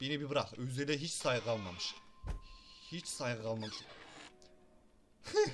Beni bir bırak. Özel'e hiç saygı kalmamış. Hiç saygı kalmamış.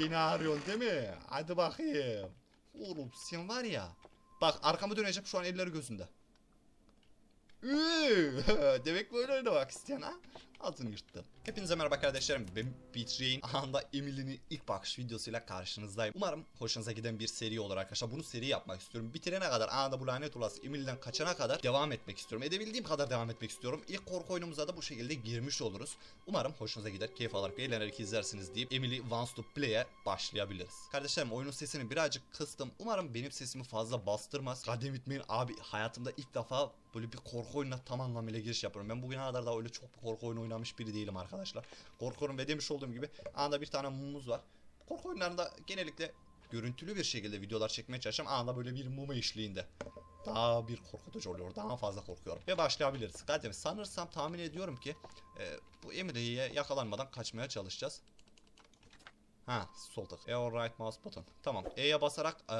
Beni arıyorsun değil mi? Hadi bakayım. Oğlum sen var ya. Bak arkamı döneceğim şu an elleri gözünde. Demek böyle oynamak isteyen ha? Altını yırttım. Hepinize merhaba kardeşlerim. Ben Betray'in anda Emily'nin ilk bakış videosuyla karşınızdayım. Umarım hoşunuza giden bir seri olur arkadaşlar. Bunu seri yapmak istiyorum. Bitirene kadar anında bu lanet olası Emily'den kaçana kadar devam etmek istiyorum. Edebildiğim kadar devam etmek istiyorum. İlk korku oyunumuza da bu şekilde girmiş oluruz. Umarım hoşunuza gider, keyif alarak, eğlenerek izlersiniz deyip Emily Wants to Play'e başlayabiliriz. Kardeşlerim oyunun sesini birazcık kıstım. Umarım benim sesimi fazla bastırmaz. Goddamn it man abi hayatımda ilk defa böyle bir korku oyununa tam anlamıyla giriş yapıyorum. Ben bugüne kadar da öyle çok bir korku oyunu oynamış biri değilim arkadaşlar. Korkuyorum ve demiş olduğum gibi anda bir tane mumumuz var. Korku oyunlarında genellikle görüntülü bir şekilde videolar çekmeye çalışacağım. Anda böyle bir mumu eşliğinde. Daha bir korkutucu oluyor. Daha fazla korkuyorum. Ve başlayabiliriz. Kadem sanırsam tahmin ediyorum ki e, bu Emily'ye yakalanmadan kaçmaya çalışacağız. Ha sol. E right mouse button. Tamam. E'ye basarak e,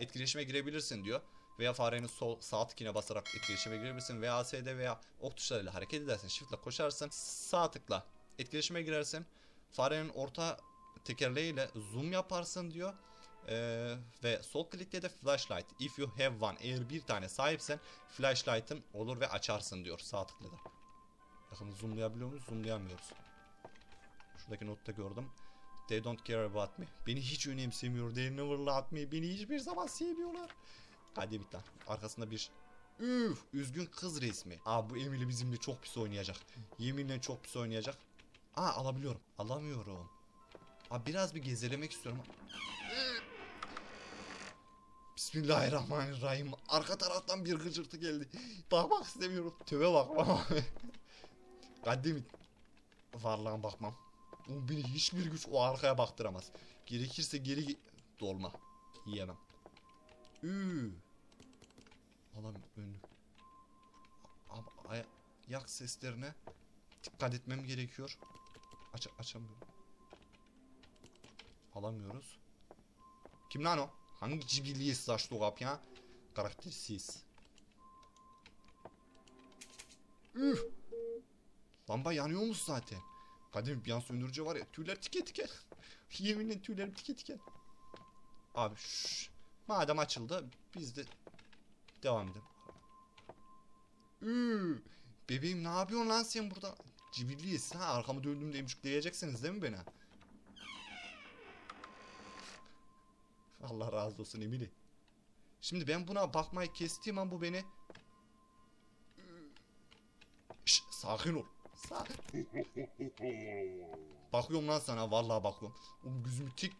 etkileşime girebilirsin diyor. Veya farenin sol sağ tıkine basarak etkileşime girebilirsin. Veya ASD veya ok tuşlarıyla hareket edersin. Shift'le koşarsın. Sağ tıkla etkileşime girersin. Farenin orta tekerleğiyle zoom yaparsın diyor. Ee, ve sol klikle de flashlight. If you have one. Eğer bir tane sahipsen flashlight'ın olur ve açarsın diyor sağ tıkla da. Bakın zoomlayabiliyor muyuz? Zoomlayamıyoruz. Şuradaki notta gördüm. They don't care about me. Beni hiç önemsemiyor. They never loved me. Beni hiçbir zaman sevmiyorlar. Hadi bir tane. Arkasında bir Üf, üzgün kız resmi. Aa bu Emily bizimle çok pis oynayacak. Yeminle çok pis oynayacak. Aa alabiliyorum. Alamıyorum. Aa biraz bir gezelemek istiyorum. Bismillahirrahmanirrahim. Arka taraftan bir gıcırtı geldi. Bakmak istemiyorum. Töbe bakmam. Kaddemit. Varlığına bakmam. O beni hiçbir güç o arkaya baktıramaz. Gerekirse geri ge- dolma. Yiyemem. Üü. Alam önlük. Ama aya- ayak seslerine dikkat etmem gerekiyor. Aç açamıyorum. Alamıyoruz. Kim lan o? Hangi cibilliği saçlı o kapya? Karaktersiz. Üf. Lamba yanıyormuş zaten. Kadim bir yan söndürücü var ya tüyler tike tike. Yeminle tüylerim tike tike. Abi şşş. Madem açıldı biz de devam edelim. Üü, bebeğim ne yapıyorsun lan sen burada? Cibilliyiz ha arkamı döndüğümde emcikleyeceksiniz değil mi beni? Allah razı olsun Emily. Şimdi ben buna bakmayı kestiğim an bu beni... Şş, sakin ol. Sakin. bakıyorum lan sana vallahi bakıyorum. Oğlum gözümü tik...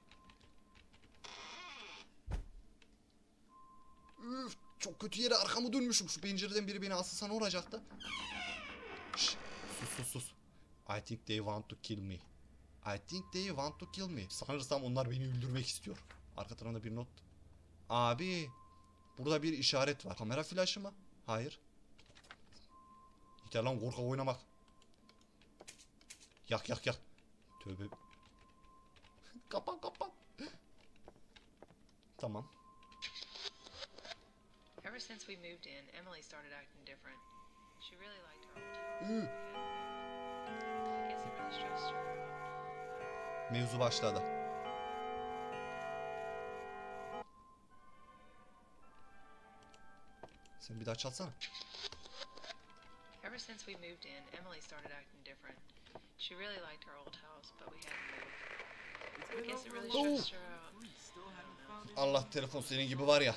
Üf, çok kötü yere arkamı dönmüşüm. Şu pencereden biri beni asılsa ne olacaktı? Şş, sus sus sus. I think they want to kill me. I think they want to kill me. Sanırsam onlar beni öldürmek istiyor. Arka tarafında bir not. Abi. Burada bir işaret var. Kamera flaşı mı? Hayır. Yeter lan korkak oynamak. Yak yak yak. Tövbe. kapan kapan. tamam. Ever since we moved in, Emily started acting different. She really liked her old out. Mevzu başladı. Sen bir daha çalsana. Ever since we moved in, Emily started acting different. She really liked her old house, but we had to move. I guess it really stressed her out. Allah telefon senin gibi var ya.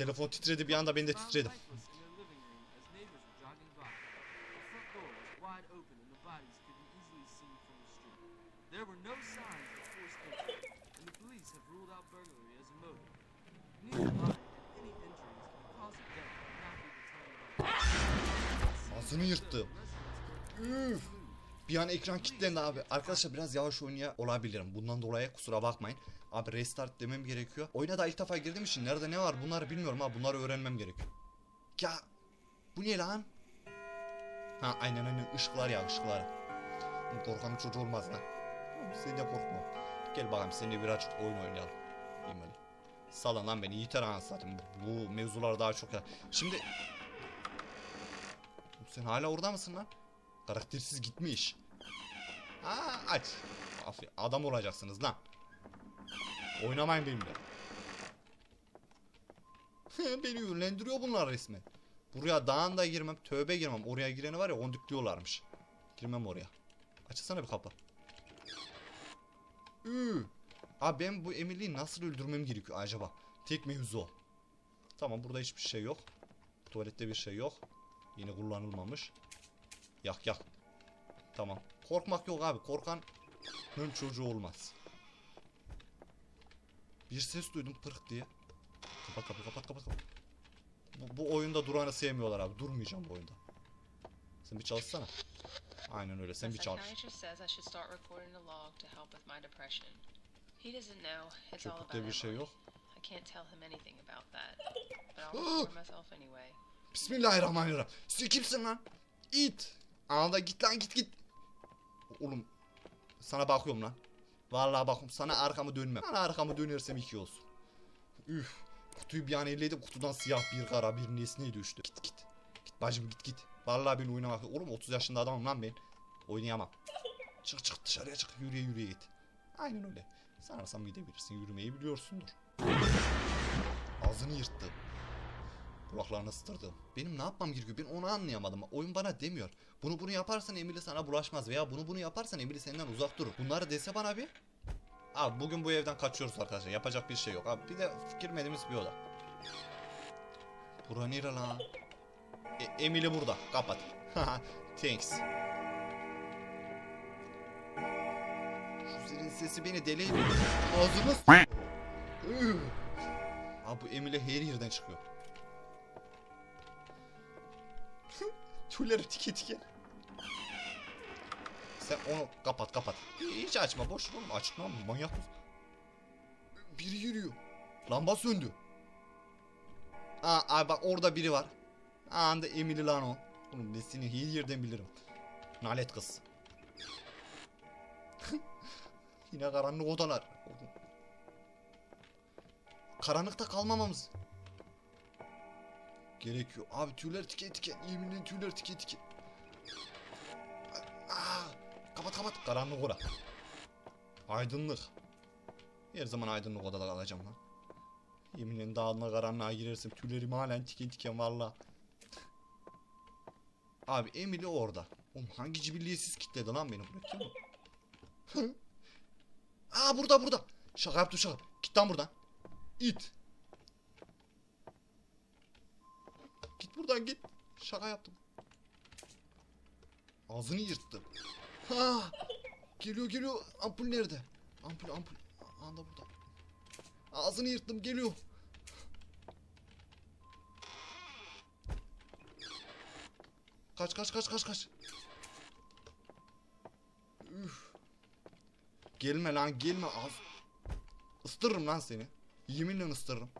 Telefon titredi bir anda ben de titredim. Ağzını yırttım. Üf. Bir an ekran kilitlendi abi. Arkadaşlar biraz yavaş oynaya olabilirim. Bundan dolayı kusura bakmayın. Abi restart demem gerekiyor. Oyuna da ilk defa girdiğim için nerede ne var bunları bilmiyorum ha. Bunları öğrenmem gerekiyor. Ya bu ne lan? Ha aynen aynen ışıklar ya ışıklar. Korkan çocuğu olmaz lan. Sen de korkma. Gel bakalım seninle birazcık oyun oynayalım. Yemin Salın lan beni yeter anasını satayım. Bu mevzular daha çok ya. Şimdi sen hala orada mısın lan? Karaktersiz gitmiş. Aa aç. Adam olacaksınız lan. Oynamayın benimle. Beni yönlendiriyor bunlar resmen. Buraya dağın da girmem, tövbe girmem. Oraya gireni var ya ondüklüyorlarmış. Girmem oraya. Açsana bir kapı. Üü. Abi ben bu Emily'yi nasıl öldürmem gerekiyor acaba? Tek mevzu o. Tamam burada hiçbir şey yok. Tuvalette bir şey yok. Yine kullanılmamış. Yak yak. Tamam. Korkmak yok abi. Korkanın çocuğu olmaz. Bir ses duydum pırk diye. Kapat kapat kapat kapat kapat. Bu, bu oyunda duranı sevmiyorlar abi. Durmayacağım bu oyunda. Sen bir çalışsana. Aynen öyle. Sen bir çalış. Köpükte bir şey yok. Bismillahirrahmanirrahim. Sen kimsin lan? İt. Anında git lan git git. Oğlum sana bakıyorum lan. Vallahi bakıyorum sana arkamı dönmem. Sana arkamı dönersem iki olsun. Üf. Kutuyu bir an elledim. Kutudan siyah bir kara bir nesne düştü. Git git. Git bacım git git. Vallahi ben oynamak. Oğlum 30 yaşında adamım lan ben. Oynayamam. Çık çık dışarıya çık. Yürüye yürüye git. Aynen öyle. Sanırsam gidebilirsin. Yürümeyi biliyorsundur. Ağzını yırttı. Kulaklarını ısıtırdım. Benim ne yapmam gerekiyor? Ben onu anlayamadım. Oyun bana demiyor. Bunu bunu yaparsan Emily sana bulaşmaz veya bunu bunu yaparsan Emily senden uzak durur. Bunları dese bana bir. Abi bugün bu evden kaçıyoruz arkadaşlar. Yapacak bir şey yok. Abi bir de girmediğimiz bir oda. Bura nere lan? E, Emily burada. Kapat. Thanks. Şu zilin sesi beni deli ediyor. Ağzını s- Üh. Abi bu Emily her yerden çıkıyor. Tüyleri tike tike. Sen onu kapat kapat. Hiç açma boş ver oğlum açma manyak mısın? Biri yürüyor. Lamba söndü. Aa, ay bak orada biri var. Anda Emily lan o. Oğlum ben seni her yerden bilirim. Nalet kız. Yine karanlık odalar. Karanlıkta kalmamamız gerekiyor. Abi tüyler tike tike. Yeminle tüyler tike tike. Aa, kapat kapat. Karanlık ora. Aydınlık. Her zaman aydınlık odada kalacağım lan. Yeminle dağınla karanlığa girersem tüylerim halen tike tike valla. Abi Emily orada. Oğlum hangi cibilliyetsiz kitledi lan beni buraya kim bu? Aa burada burada. Şaka yaptım şaka. Git lan buradan. İt. Git buradan git. Şaka yaptım. Ağzını yırttı. Ha! Geliyor geliyor. Ampul nerede? Ampul ampul. Anda burada. Ağzını yırttım geliyor. Kaç kaç kaç kaç kaç. Üf. Gelme lan gelme az. Istırırım lan seni. Yeminle ıstırırım.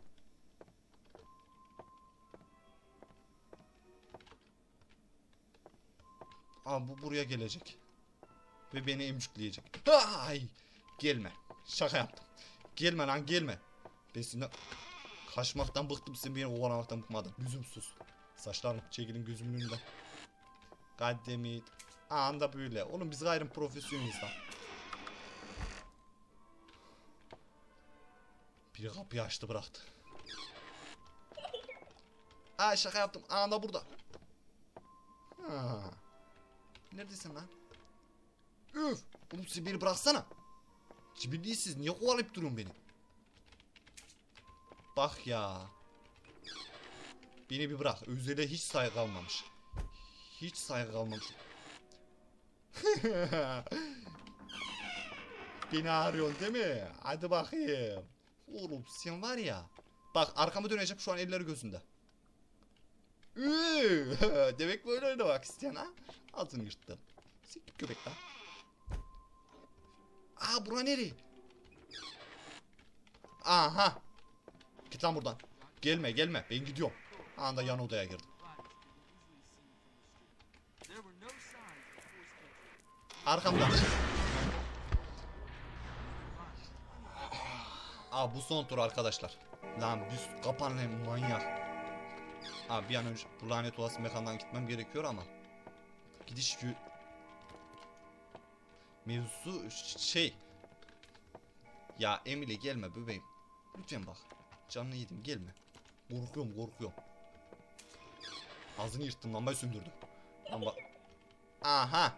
Aa bu buraya gelecek. Ve beni emcikleyecek. Ay! Gelme. Şaka yaptım. Gelme lan gelme. Ben senden kaçmaktan bıktım sen beni kovalamaktan bıkmadın. Lüzumsuz. Saçlarını çekilin gözümün önünden. Goddammit. Anda böyle. Oğlum biz gayrı profesyoneliz lan. Biri kapıyı açtı bıraktı. Aa şaka yaptım. Anda burada. Ha. Neredesin lan? Üf! Oğlum siz beni bıraksana. Cibilliyiz niye kovalayıp duruyorsun beni? Bak ya. Beni bir bırak. Özele hiç saygı kalmamış. Hiç saygı kalmamış. beni arıyorsun değil mi? Hadi bakayım. Oğlum sen var ya. Bak arkamı döneceğim şu an elleri gözünde. Demek böyle oynamak isteyen ha? Ağzını yırttım. Siktir köpek lan. Aa bura nere? Aha. Git lan buradan. Gelme gelme ben gidiyorum. Anda yan odaya girdim. Arkamdan. Aa bu son tur arkadaşlar. Lan düz kapan lan manyak. Abi bir an önce bu lanet olası mekandan gitmem gerekiyor ama Gidiş yö- Mevzu ş- şey. Ya Emily gelme bebeğim. Lütfen bak. Canını yedim gelme. Korkuyorum korkuyorum. Ağzını yırttım lambayı söndürdüm. Lamba... Aha.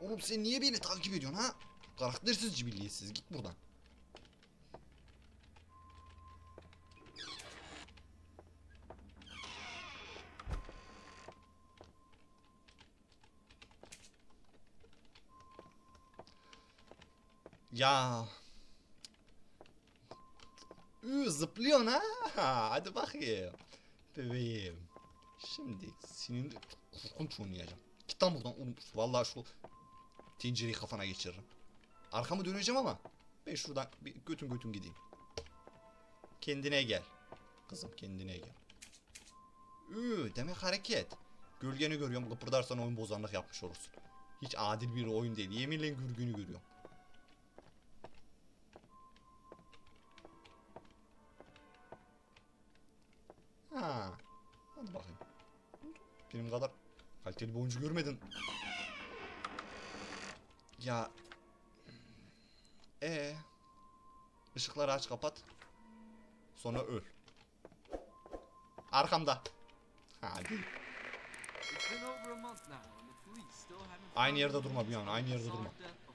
Oğlum sen niye beni takip ediyorsun ha? Karaktersiz cibilliyetsiz git buradan. Ya. Ü, zıplıyorsun ha. Hadi bakayım. Bebeğim. Şimdi seninle korkunç oynayacağım. Git lan buradan oğlum. Vallahi şu tencereyi kafana geçiririm. Arkamı döneceğim ama ben şuradan bir götüm götüm gideyim. Kendine gel. Kızım kendine gel. Ü, demek hareket. Gölgeni görüyorum kıpırdarsan oyun bozanlık yapmış olursun. Hiç adil bir oyun değil. Yeminle gürgünü görüyorum. Hadi bakayım. Benim kadar kaliteli bir oyuncu görmedin. Ya. E. Işıkları aç kapat. Sonra öl. Arkamda. Hadi. Aynı yerde durma bir an, aynı yerde durma.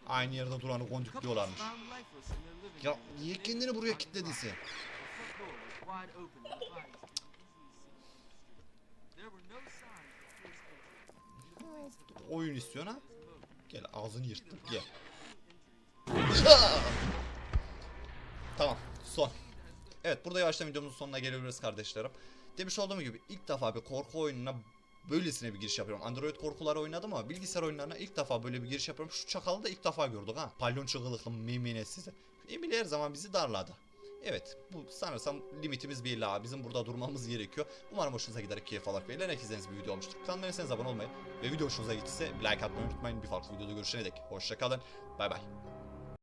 Aynı yerde duranı living Ya niye kendini buraya kilitlediyse? The front door was wide open and the bodies could be easily seen from the street. There were no signs of forced entry, and the police have Oyun istiyorsun ha? Gel ağzını yırttım. Gel. Tamam son. Evet burada yavaştan videomuzun sonuna gelebiliriz kardeşlerim. Demiş olduğum gibi ilk defa bir korku oyununa böylesine bir giriş yapıyorum. Android korkuları oynadım ama bilgisayar oyunlarına ilk defa böyle bir giriş yapıyorum. Şu çakalı da ilk defa gördük ha. Palyon çığlıklı mimine size. Emily her zaman bizi darladı. Evet bu sanırsam limitimiz belli abi. Bizim burada durmamız gerekiyor. Umarım hoşunuza gider keyif alarak ve eğlenerek izlediğiniz bir video olmuştur. Kanalıma abone olmayı ve video hoşunuza gittiyse like atmayı unutmayın. Bir farklı videoda görüşene dek. Hoşçakalın. Bay bay.